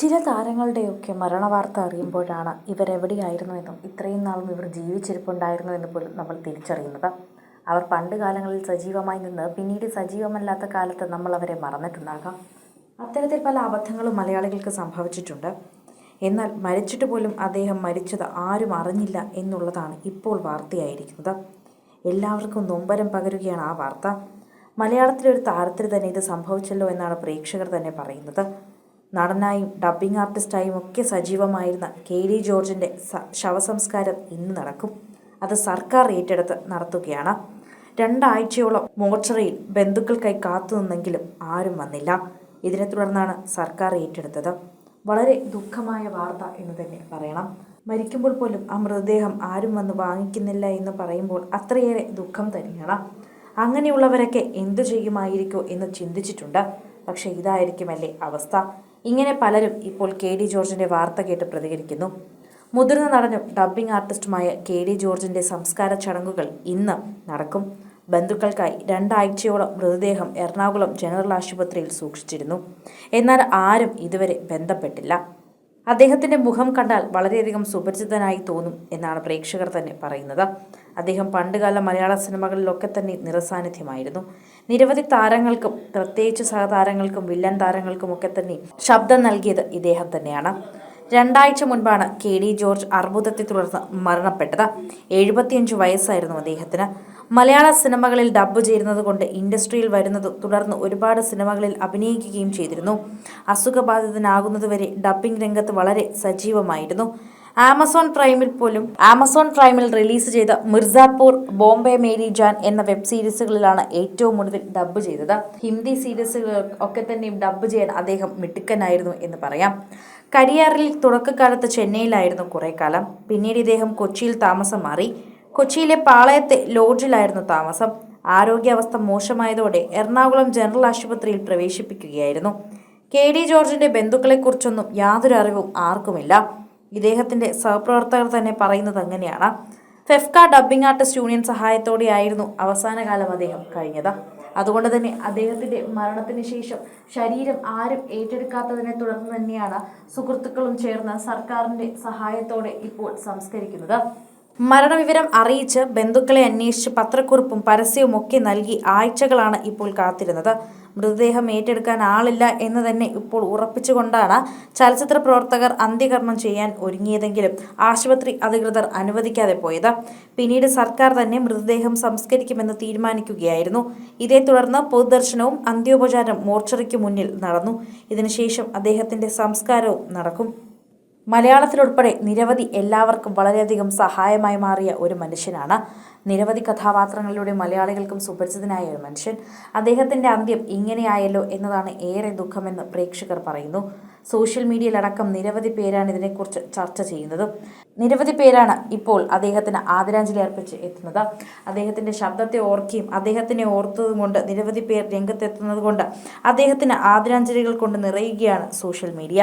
ചില താരങ്ങളുടെയൊക്കെ മരണവാർത്ത അറിയുമ്പോഴാണ് ഇവരെവിടെയായിരുന്നു എന്നും ഇത്രയും നാളും ഇവർ ജീവിച്ചിരിപ്പുണ്ടായിരുന്നു എന്ന് പോലും നമ്മൾ തിരിച്ചറിയുന്നത്. അവർ പണ്ട് കാലങ്ങളിൽ സജീവമായി നിന്ന് പിന്നീട് സജീവമല്ലാത്ത കാലത്ത് നമ്മൾ അവരെ മറന്നിട്ടുണ്ടാകാം. അത്തരത്തിൽ പല അബദ്ധങ്ങളും മലയാളികൾക്ക് സംഭവിച്ചിട്ടുണ്ട്. എന്നാൽ മരിച്ചിട്ട് പോലും അദ്ദേഹം മരിച്ചത് ആരും അറിഞ്ഞില്ല എന്നുള്ളതാണ് ഇപ്പോൾ വാർത്തയായിരിക്കുന്നത്. എല്ലാവർക്കും നൊമ്പരം പകരുകയാണ് ആ വാർത്ത. മലയാളത്തിലെ ഒരു താരത്തിന് തന്നെ ഇത് സംഭവിച്ചല്ലോ എന്നാണ് പ്രേക്ഷകർ തന്നെ പറയുന്നത്. നടനായും ഡബ്ബിംഗ് ആർട്ടിസ്റ്റായും ഒക്കെ സജീവമായിരുന്ന കെ ഡി ജോർജിന്റെ ശവസംസ്കാരം ഇന്ന് നടക്കും. അത് സർക്കാർ ഏറ്റെടുത്ത് നടത്തുകയാണ്. രണ്ടാഴ്ചയോളം മോർച്ചറിയിൽ ബന്ധുക്കൾക്കായി കാത്തുനിന്നെങ്കിലും ആരും വന്നില്ല. ഇതിനെ തുടർന്നാണ് സർക്കാർ ഏറ്റെടുത്തത്. വളരെ ദുഃഖമായ വാർത്ത എന്ന് തന്നെ പറയണം. മരിക്കുമ്പോൾ പോലും ആ മൃതദേഹം ആരും വന്ന് വാങ്ങിക്കുന്നില്ല എന്ന് പറയുമ്പോൾ അത്രയേറെ ദുഃഖം തന്നെയാണ്. അങ്ങനെയുള്ളവരൊക്കെ എന്തു ചെയ്യുമായിരിക്കോ എന്ന് ചിന്തിച്ചിട്ടുണ്ട്. പക്ഷേ ഇതായിരിക്കുമല്ലേ അവസ്ഥ. ഇങ്ങനെ പലരും ഇപ്പോൾ കെ ഡി ജോർജിന്റെ വാർത്ത കേട്ട് പ്രതികരിക്കുന്നു. മുതിർന്ന നടനും ഡബ്ബിംഗ് ആർട്ടിസ്റ്റുമായ കെ ഡി ജോർജിന്റെ സംസ്കാര ചടങ്ങുകൾ ഇന്ന് നടക്കും. ബന്ധുക്കൾക്കായി രണ്ടാഴ്ചയോളം മൃതദേഹം എറണാകുളം ജനറൽ ആശുപത്രിയിൽ സൂക്ഷിച്ചിരുന്നു. എന്നാൽ ആരും ഇതുവരെ ബന്ധപ്പെട്ടില്ല. അദ്ദേഹത്തിന്റെ മുഖം കണ്ടാൽ വളരെയധികം സുപരിചിതനായി തോന്നും എന്നാണ് പ്രേക്ഷകർ തന്നെ പറയുന്നത്. അദ്ദേഹം പണ്ടുകാല മലയാള സിനിമകളിലൊക്കെ തന്നെ നിറസാന്നിധ്യമായിരുന്നു. നിരവധി താരങ്ങൾക്കും പ്രത്യേകിച്ച് സഹതാരങ്ങൾക്കും വില്ലൻ താരങ്ങൾക്കുമൊക്കെ തന്നെ ശബ്ദം നൽകിയത് ഇദ്ദേഹം തന്നെയാണ്. രണ്ടാഴ്ച മുൻപാണ് കെ ഡി ജോർജ് അർബുദത്തെ തുടർന്ന് മരണപ്പെട്ടത്. എഴുപത്തിയഞ്ച് വയസ്സായിരുന്നു അദ്ദേഹത്തിന്. മലയാള സിനിമകളിൽ ഡബ്ബ് ചേരുന്നത് കൊണ്ട് ഇൻഡസ്ട്രിയിൽ വരുന്നത് തുടർന്ന് ഒരുപാട് സിനിമകളിൽ അഭിനയിക്കുകയും ചെയ്തിരുന്നു. അസുഖബാധിതനാകുന്നതുവരെ ഡബ്ബിംഗ് രംഗത്ത് വളരെ സജീവമായിരുന്നു. ആമസോൺ പ്രൈമിൽ പോലും ആമസോൺ പ്രൈമിൽ റിലീസ് ചെയ്ത മിർസാപൂർ ബോംബെ മേരി ജാൻ എന്ന വെബ് സീരീസുകളിലാണ് ഏറ്റവും കൂടുതൽ ഡബ്ബ് ചെയ്തത്. ഹിന്ദി സീരീസുകൾ ഒക്കെ തന്നെയും ഡബ്ബ് ചെയ്യാൻ അദ്ദേഹം മിടുക്കനായിരുന്നു എന്ന് പറയാം. കരിയറിൽ തുടക്കക്കാലത്ത് ചെന്നൈയിലായിരുന്നു കുറേ കാലം പിന്നീട് ഇദ്ദേഹം കൊച്ചിയിൽ താമസം മാറി കൊച്ചിയിലെ പാളയത്തെ ലോഡ്ജിലായിരുന്നു താമസം. ആരോഗ്യാവസ്ഥ മോശമായതോടെ എറണാകുളം ജനറൽ ആശുപത്രിയിൽ പ്രവേശിപ്പിക്കുകയായിരുന്നു. കെ ഡി ജോർജിന്റെ ബന്ധുക്കളെക്കുറിച്ചൊന്നും യാതൊരു അറിവും ആർക്കുമില്ല. ഇദ്ദേഹത്തിന്റെ സഹപ്രവർത്തകർ തന്നെ പറയുന്നത് അങ്ങനെയാണ്. ഫെഫ്ക ഡബ്ബിംഗ് ആർട്ടിസ്റ്റ് യൂണിയൻ സഹായത്തോടെയായിരുന്നു അവസാന കാലം അദ്ദേഹം കഴിഞ്ഞത്. അതുകൊണ്ട് തന്നെ അദ്ദേഹത്തിന്റെ മരണത്തിന് ശേഷം ശരീരം ആരും ഏറ്റെടുക്കാത്തതിനെ തുടർന്ന് തന്നെയാണ് സുഹൃത്തുക്കളും ചേർന്ന് സർക്കാരിന്റെ സഹായത്തോടെ ഇപ്പോൾ സംസ്കരിക്കുന്നത്. മരണവിവരം അറിയിച്ച് ബന്ധുക്കളെ അന്വേഷിച്ച് പത്രക്കുറിപ്പും പരസ്യവും ഒക്കെ നൽകി ആഴ്ചകളാണ് ഇപ്പോൾ കാത്തിരുന്നത്. മൃതദേഹം ഏറ്റെടുക്കാൻ ആളില്ല എന്ന് തന്നെ ഇപ്പോൾ ഉറപ്പിച്ചുകൊണ്ടാണ് ചലച്ചിത്ര പ്രവർത്തകർ അന്ത്യകർമ്മം ചെയ്യാൻ ഒരുങ്ങിയതെങ്കിലും ആശുപത്രി അധികൃതർ അനുവദിക്കാതെ പോയത്. പിന്നീട് സർക്കാർ തന്നെ മൃതദേഹം സംസ്കരിക്കുമെന്ന് തീരുമാനിക്കുകയായിരുന്നു. ഇതേ തുടർന്ന് പൊതുദർശനവും അന്ത്യോപചാരം മോർച്ചറിക്ക് മുന്നിൽ നടന്നു. ഇതിനുശേഷം അദ്ദേഹത്തിന്റെ സംസ്കാരവും നടക്കും. മലയാളത്തിലുൾപ്പെടെ നിരവധി എല്ലാവർക്കും വളരെയധികം സഹായമായി മാറിയ ഒരു മനുഷ്യനാണ്. നിരവധി കഥാപാത്രങ്ങളിലൂടെ മലയാളികൾക്കും സുപരിചിതനായ ഒരു മനുഷ്യൻ. അദ്ദേഹത്തിന്റെ അന്ത്യം ഇങ്ങനെയായല്ലോ എന്നതാണ് ഏറെ ദുഃഖമെന്ന് പ്രേക്ഷകർ പറയുന്നു. സോഷ്യൽ മീഡിയയിലടക്കം നിരവധി പേരാണ് ഇതിനെക്കുറിച്ച് ചർച്ച ചെയ്യുന്നത്. നിരവധി പേരാണ് ഇപ്പോൾ അദ്ദേഹത്തിന് ആദരാഞ്ജലി അർപ്പിച്ച് എത്തുന്നത്. അദ്ദേഹത്തിന്റെ ശബ്ദത്തെ ഓർക്കുകയും അദ്ദേഹത്തിനെ ഓർത്തതും കൊണ്ട് നിരവധി പേർ രംഗത്തെത്തുന്നത് കൊണ്ട് അദ്ദേഹത്തിന് ആദരാഞ്ജലികൾ കൊണ്ട് നിറയുകയാണ് സോഷ്യൽ മീഡിയ.